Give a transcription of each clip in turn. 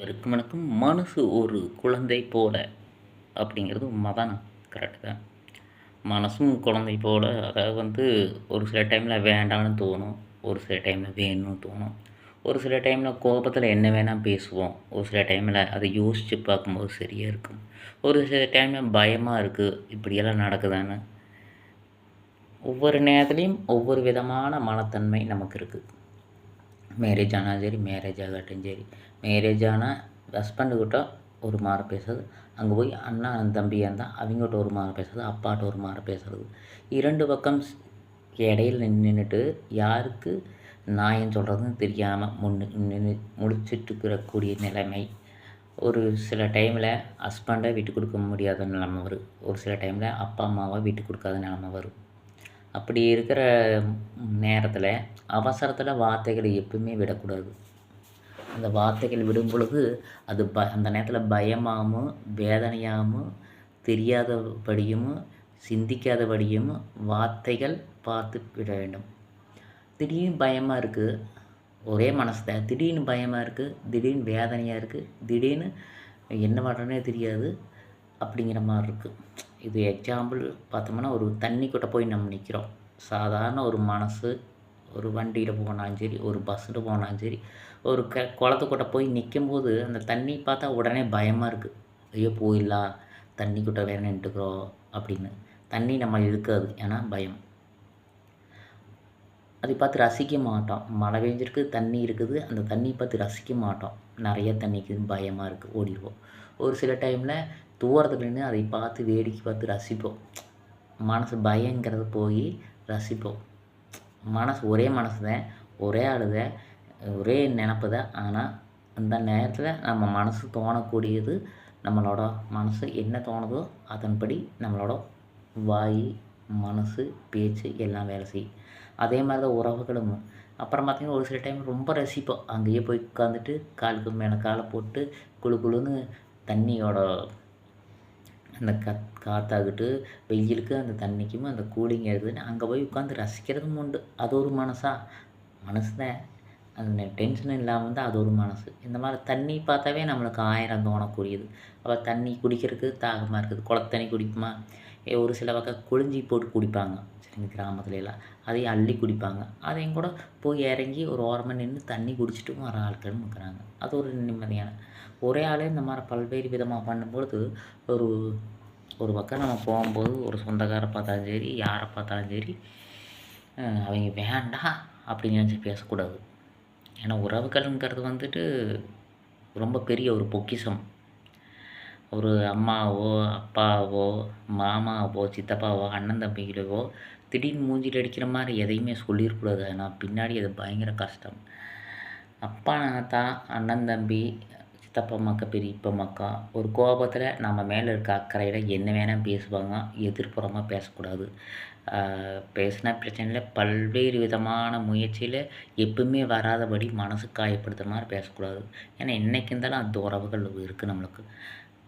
அனைவருக்கும் வணக்கம். மனசு ஒரு குழந்தை போல அப்படிங்கிறது உண்மைதான். கரெக்டு தான். மனசும் குழந்தை போல அதாவது வந்து ஒரு சில டைமில் வேண்டாம்னு தோணும் ஒரு சில டைமில் வேணும்னு தோணும். ஒரு சில டைமில் கோபத்தில் என்ன வேணால் பேசுவோம். ஒரு சில டைமில் அதை யோசித்து பார்க்கும்போது சரியாக இருக்கும். ஒரு சில டைமில் பயமாக இருக்குது இப்படியெல்லாம் நடக்குதான்னு. ஒவ்வொரு நேரத்துலையும் ஒவ்வொரு விதமான மனத்தன்மை நமக்கு இருக்குது மேரேஜ் ஆனாலும் சரி மேரேஜ் ஆகட்டும் சரி. மேரேஜ் ஆனால் ஹஸ்பண்டுக்கிட்ட ஒரு மாதிரி பேசுறது அங்கே போய் அண்ணா தம்பியாக இருந்தால் அவங்ககிட்ட ஒரு மாதிரி பேசுறது அப்பாட்ட ஒரு மாதிரி பேசுறது. இரண்டு பக்கம் இடையில் நின்றுட்டு யாருக்கு நியாயம் சொல்கிறதுன்னு தெரியாமல் முன்னு நின்று முடிச்சிட்டு நிலைமை. ஒரு சில டைமில் ஹஸ்பண்டை விட்டு கொடுக்க முடியாத நிலமை வரும். ஒரு சில டைமில் அப்பா அம்மாவை விட்டு கொடுக்காத நிலமை வரும். அப்படி இருக்கிற நேரத்தில் அவசரத்தில் வார்த்தைகளை எப்பவுமே விடக்கூடாது. அந்த வார்த்தைகள் விடும் பொழுது அது ப அந்த நேரத்தில் பயமாகவும் வேதனையாகவும் தெரியாதபடியும் சிந்திக்காதபடியும் வார்த்தைகள் பார்த்து விட வேண்டும். திடீர்னு பயமாக இருக்குது ஒரே மனசு தான் திடீர்னு பயமாக இருக்குது திடீர்னு வேதனையாக இருக்குது திடீர்னு என்ன பண்ணுறனே தெரியாது அப்படிங்கிற மாதிரி இருக்குது இது எக்ஸாம்பிள் பார்த்தோம்னா ஒரு தண்ணிக்கிட்ட போய் நம்ம நிற்கிறோம் சாதாரண ஒரு மனசு ஒரு வண்டியில் போனாலும் சரி ஒரு பஸ்ஸில் போனாலும் சரி ஒரு க குளத்துக்கிட்ட போய் நிற்கும்போது அந்த தண்ணி பார்த்தா உடனே பயமாக இருக்குது ஐயோ போயிடலாம் தண்ணி கிட்ட வேற நின்றுக்கிறோம் அப்படின்னு. தண்ணி நம்ம இழுக்காது ஏன்னா பயம். அதை பார்த்து ரசிக்க மாட்டோம். மழை பெஞ்சிருக்கு தண்ணி இருக்குது அந்த தண்ணி பார்த்து ரசிக்க மாட்டோம். நிறைய தண்ணிக்கு பயமாக இருக்குது ஓடிடுவோம் ஒரு சில டைமில் தூரத்தில் நின்று அதை பார்த்து வேடிக்கை பார்த்து ரசிப்போம். மனசு பயங்கிறது போய் ரசிப்போம். மனசு ஒரே மனசு தான் ஒரே ஆளுத ஒரே நினப்பு தான் ஆனால் அந்த நேரத்தில் நம்ம மனசு தோணக்கூடியது நம்மளோட மனசு என்ன தோணுதோ அதன்படி நம்மளோட வாய் மனசு பேச்சு எல்லாம் வேலை செய்யும். அதே மாதிரி தான் உறவுகளும். அப்புறம் பார்த்திங்கன்னா ஒரு சில டைம் ரொம்ப ரசிப்போம். அங்கேயே போய் உட்காந்துட்டு காலுக்கு மேலே காலை போட்டு குளு குளுன்னு தண்ணியோட அந்த கத் காற்றாகட்டு வெயிலுக்கு அந்த தண்ணிக்கும் அந்த கூலிங் இருக்குதுன்னு அங்கே போய் உட்காந்து ரசிக்கிறதும் உண்டு. அது ஒரு மனசா? மனசு தான் அந்த டென்ஷன் இல்லாமல் இருந்தால் அது ஒரு மனசு. இந்த மாதிரி தண்ணி பார்த்தாவே நம்மளுக்கு ஆயிரம் தோணக்கூடியது. அப்போ தண்ணி குடிக்கிறதுக்கு தாகமாக இருக்குது. குளத்தண்ணி குடிக்குமா ஒரு சில பக்கம் குளிஞ்சி போட்டு குடிப்பாங்க. சரிங்க கிராமத்துலலாம் அதையும் அள்ளி குடிப்பாங்க. அதையும் கூட போய் இறங்கி ஒரு ஓரமாக நின்று தண்ணி குடிச்சிட்டும் வர ஆட்களும் இருக்கிறாங்க அது ஒரு நிம்மதியான. ஒரே ஆளே இந்த மாதிரி பல்வேறு விதமாக பண்ணும்பொழுது ஒரு ஒரு பக்கம் நம்ம போகும்போது ஒரு சொந்தக்காரை பார்த்தாலும் சரி யாரை பார்த்தாலும் சரி அவங்க வேண்டாம் அப்படின்னு நினச்சி பேசக்கூடாது. ஏன்னா உறவுகள்ங்கிறது வந்துட்டு ரொம்ப பெரிய ஒரு பொக்கிஷம். ஒரு அம்மாவோ அப்பாவோ மாமாவோ சித்தப்பாவோ அண்ணன் தம்பிகளவோ திடீர்னு மூஞ்சில் அடிக்கிற மாதிரி எதையுமே சொல்லிடக்கூடாது ஆனால் பின்னாடி அது பயங்கர கஷ்டம். அப்பா தான் அண்ணன் தம்பி சித்தப்பா மக்கா பெரியப்பா மக்கா ஒரு கோபத்தில் நம்ம மேலே இருக்க அக்கறையில் என்ன வேணால் பேசுவாங்க. எதிர்ப்புறமாக பேசக்கூடாது. பேசினா பிரச்சனை இல்லை பல்வேறு விதமான முயற்சியில் எப்பவுமே வராதபடி மனசு காயப்படுத்துகிற மாதிரி பேசக்கூடாது. ஏன்னா என்றைக்கு இருந்தாலும் அந்த உறவுகள் இருக்குது நம்மளுக்கு.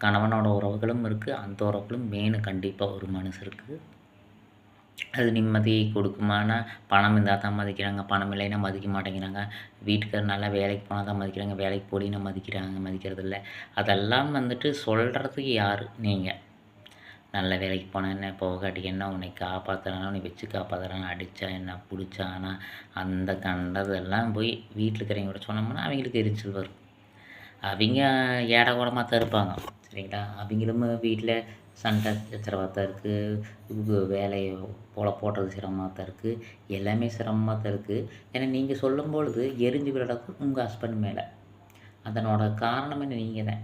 கணவனோட உறவுகளும் இருக்குது அந்த உறவுகளும் மெயின் கண்டிப்பாக ஒரு மனுஷருக்கு. அது நிம்மதியை கொடுக்குமானா பணம் இருந்தால் தான் மதிக்கிறாங்க. பணம் இல்லைன்னா மதிக்க மாட்டேங்கிறாங்க. வீட்டுக்கார் நல்லா வேலைக்கு போனால் தான் மதிக்கிறாங்க. வேலைக்கு போலின்னா மதிக்கிறாங்க. மதிக்கிறது இல்லை அதெல்லாம் வந்துட்டு சொல்கிறதுக்கு யார்? நீங்கள் நல்ல வேலைக்கு போனால் என்ன? போகாட்டி என்ன? உன்னை காப்பாற்றுறானா உன்னை வச்சு காப்பாற்றுறானா அடித்தா என்ன? பிடிச்சானா? அந்த கண்டதெல்லாம் போய் வீட்டில் இருக்கிறவங்க கூட சொன்னோம்னா அவங்களுக்கு எரிச்சல் வரும். அவங்க ஏடா தான் இருப்பாங்க சரிங்களா அவங்களும் வீட்டில் சண்டை சச்சரவாக தான் இருக்குது வேலையை போல போடுறது சிரமமாக தான் இருக்குது எல்லாமே சிரமமாக தான் இருக்குது ஏன்னா நீங்கள் சொல்லும் பொழுது எரிஞ்சு விடுறது உங்கள் ஹஸ்பண்ட் மேலே. அதனோட காரணமே நீங்கள் தான்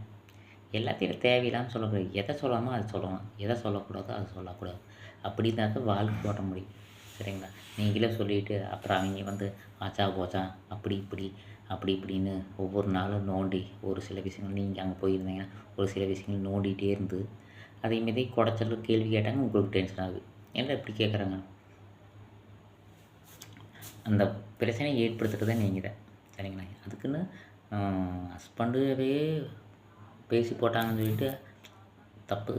எல்லாத்தையும் தேவையில்லாமல் சொல்லக்கூடாது. எதை சொல்லாமல் அதை சொல்லணும் எதை சொல்லக்கூடாதோ அதை சொல்லக்கூடாது. அப்படி தான் வாழ்க்கை ஓட்ட முடியும். சரிங்களா? நீங்களே சொல்லிவிட்டு அப்புறம் அவங்க வந்து ஆச்சா போச்சா? அப்படி இப்படி. அப்படி இப்படின்னு ஒவ்வொரு நாளும் நோண்டி ஒரு சில விஷயங்கள் நீங்கள் அங்கே போயிருந்தீங்கன்னா ஒரு சில விஷயங்கள் நோண்டிகிட்டே இருந்து அதேமாரி குடைச்சல் கேள்வி கேட்டாங்க உங்களுக்கு டென்ஷன் ஆகுது. என்ன இப்படி கேட்குறாங்க அந்த பிரச்சனையை ஏற்படுத்துகிறதே நீங்கள் தான். சரிங்களா? அதுக்குன்னு ஹஸ்பண்டுவே பேசி போட்டாங்கன்னு சொல்லிட்டு தப்பு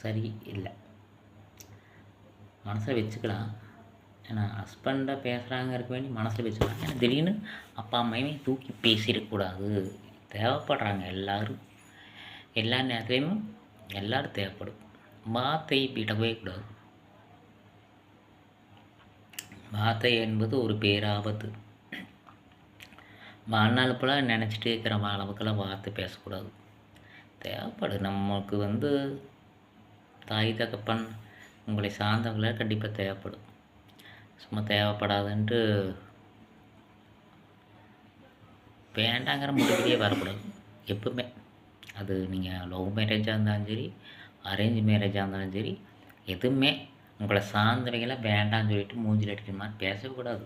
சரி இல்லை. மனசில் வச்சுக்கலாம். ஏன்னா ஹஸ்பண்டை பேசுகிறாங்க இருக்க வேண்டி மனசில் வச்சுக்கலாம் ஏன்னா திடீர்னு அப்பா அம்மையுமே தூக்கி பேசிடக்கூடாது. தேவைப்படுறாங்க எல்லோரும். எல்லா நேரத்துலையும் எல்லோரும் தேவைப்படும். வார்த்தை விடவே கூடாது. வார்த்தை என்பது ஒரு பேராபத்து. வாழ்நாள் போல் நினச்சிட்டே இருக்கிற அளவுக்கெல்லாம் வார்த்தை பேசக்கூடாது. தேவைப்படும் நமக்கு வந்து தாய் தகப்பன் உங்களை சார்ந்தவங்கள கண்டிப்பாக தேவைப்படும். சும்மா தேவைப்படாதுன்ட்டு வேண்டாங்கிற முடிவுலேயே வரக்கூடாது. எப்பவுமே. அது நீங்கள் லவ் மேரேஜாக இருந்தாலும் சரி அரேஞ்ச் மேரேஜாக இருந்தாலும் சரி எதுவுமே உங்களை சார்ந்தவங்களை வேண்டாம்னு சொல்லிட்டு மூஞ்சில் அடிக்கிற மாதிரி பேசக்கூடாது.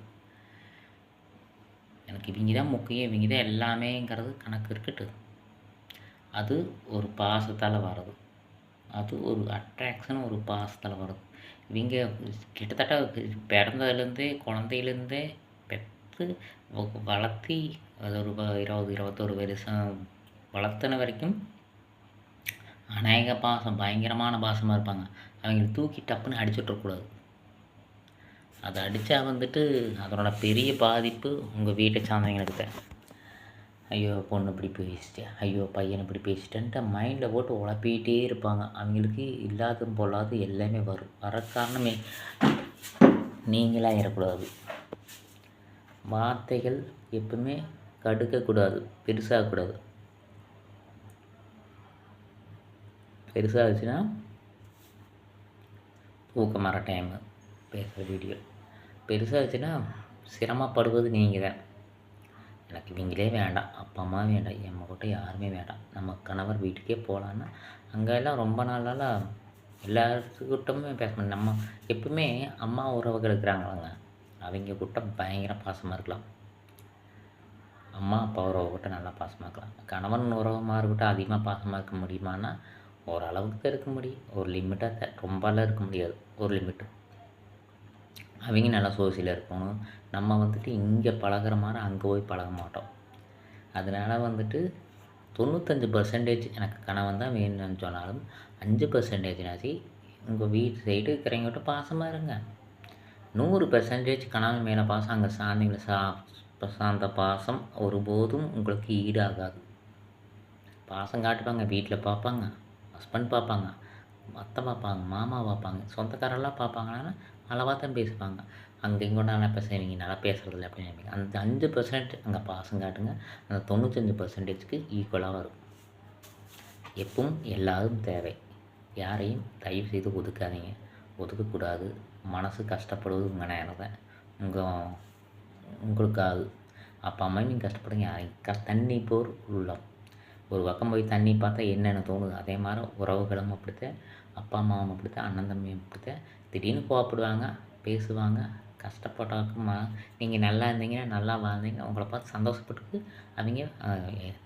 எனக்கு இவங்க தான் முக்கியம். இவங்க தான் எல்லாமேங்கிறது கணக்கு இருக்கட்டு. அது ஒரு பாசத்தால் வர்றது. அது ஒரு அட்ராக்ஷன் ஒரு பாசத்தால் வருது இவங்க கிட்டத்தட்ட பிறந்ததுலேருந்தே குழந்தையிலேருந்தே பெற்று வளர்த்தி அது ஒரு இருபது இருபத்தொரு வருஷம் வளர்த்தின வரைக்கும் அநேக பாசம் பயங்கரமான பாசமாக இருப்பாங்க. அவங்களை தூக்கி டப்புன்னு அடிச்சுட்ருக்கூடாது அதை அடித்தா வந்துட்டு அதனோட பெரிய பாதிப்பு உங்கள் வீட்டை சார்ந்தவங்களுக்கு தான். ஐயோ பொண்ணு இப்படி பேசிட்டேன் ஐயோ பையன் இப்படி பேசிட்டேன்ட்டு மைண்டில் போட்டு உழப்பிக்கிட்டே இருப்பாங்க. அவங்களுக்கு இல்லாத பொல்லாது எல்லாமே வரும். வர காரணமே நீங்களாக ஏறக்கூடாது. வார்த்தைகள் எப்பவுமே கடுக்கக்கூடாது பெருசாகக்கூடாது. பெருசாகிடுச்சுன்னா தூக்கம் வர டைமு பேசுகிற வீடியோ பெருசாகிடுச்சுன்னா சிரமப்படுவது நீங்கள் தான் எனக்கு இவங்களே வேண்டாம் அப்பா அம்மா வேண்டாம் என் மகிட்ட யாருமே வேண்டாம் நம்ம கணவர் வீட்டுக்கே போகலான்னா அங்கெல்லாம் ரொம்ப நாளால் எல்லாத்துக்கிட்டமே பேச நம்ம எப்பவுமே அம்மா உறவுகள் இருக்கிறாங்களாங்க அவங்க கிட்ட பயங்கர பாசமாக இருக்கலாம் அம்மா அப்பா உறவு கிட்ட நல்லா பாசமாக இருக்கலாம் கணவன் உறவுமாக இருக்கட்டும் அதிகமாக பாசமாக இருக்க முடியுமான்னா ஓரளவுக்கு தான் இருக்க முடியும் ஒரு லிமிட்டாக ரொம்பலாம் இருக்க முடியாது ஒரு லிமிட்டு அவங்க நல்லா சோசியலாக இருக்கணும். நம்ம வந்துட்டு இங்கே பழகிற மாதிரி அங்கே போய் பழக மாட்டோம். அதனால் வந்துட்டு தொண்ணூத்தஞ்சு பர்சன்டேஜ் எனக்கு கணவன் தான் வேணும்னு சொன்னாலும் அஞ்சு பர்சன்டேஜ்னாச்சு உங்கள் வீட்டு சைடு இருக்கிறவங்ககிட்ட பாசமாக இருங்க. நூறு பர்சன்டேஜ் கணவன் மேலே பாசம் அங்கே சாந்திங்களை சா சார்ந்த பாசம் ஒருபோதும் உங்களுக்கு ஈடாகாது. பாசம் காட்டுவாங்க வீட்டில் பார்ப்பாங்க ஹஸ்பண்ட் பார்ப்பாங்க அத்தை பார்ப்பாங்க மாமா பார்ப்பாங்க சொந்தக்காரெல்லாம் பார்ப்பாங்கன்னா அளவாக தான் பேசுவாங்க. அங்கே இங்கே நல்லா பேசுவீங்க நல்லா பேசுகிறதில்ல அப்படின்னு நினைப்பீங்க. அந்த அஞ்சு பர்சன்ட் அங்கே பாசம் காட்டுங்க. அந்த தொண்ணூத்தஞ்சு பர்சன்டேஜ்க்கு ஈக்குவலாக வரும். எப்பவும் எல்லாரும் தேவை. யாரையும் தயவு செய்து ஒதுக்காதீங்க. ஒதுக்கக்கூடாது. மனசு கஷ்டப்படுவது உங்கள் நேரம் தான் உங்கள் உங்களுக்காக அப்பா அம்மாவையும் கஷ்டப்படுங்க. யாரையும் க தண்ணி போர் உள்ளம். ஒரு பக்கம் போய் தண்ணி பார்த்தா என்னென்ன தோணுது. அதே மாதிரி உறவுகளும் அப்படித்தான். அப்பா அம்மாவும் அப்படித்தான். அண்ணன் தம்பியும் அப்படித்தான். திடீர்னு கோவப்படுவாங்க பேசுவாங்க கஷ்டப்பட்டாக்குமா நீங்கள் நல்லா இருந்தீங்கன்னா நல்லா வாழ்ந்தீங்க உங்களை பார்த்து சந்தோஷப்பட்டு அவங்க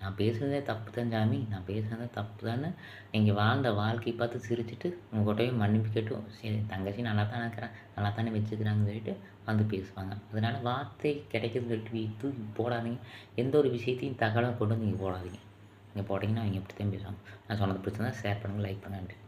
நான் பேசுனதே தப்பு தான் சாமி நான் பேசுனதே தப்பு தானே நீங்கள் வாழ்ந்த வாழ்க்கையை பார்த்து சிரிச்சுட்டு உங்கள்கிட்டயும் மன்னிப்பு கேட்டும் சரி தங்கச்சி நல்லா தானே இருக்கிறேன் நல்லா தானே வச்சுக்கிறாங்கன்னு சொல்லிட்டு வந்து பேசுவாங்க. அதனால் வார்த்தை கிடைக்குதுன்னு சொல்லிட்டு தூக்கி போடாதீங்க. எந்த ஒரு விஷயத்தையும் தகவலாக கொண்டு வந்து நீங்கள் போடாதீங்க. நீங்கள் போட்டிங்கன்னா அவங்க எப்படி தான் பேசுவாங்க. நான் சொன்னது பிடிச்சிருந்தா ஷேர் பண்ணுங்கள் லைக் பண்ணுங்கள்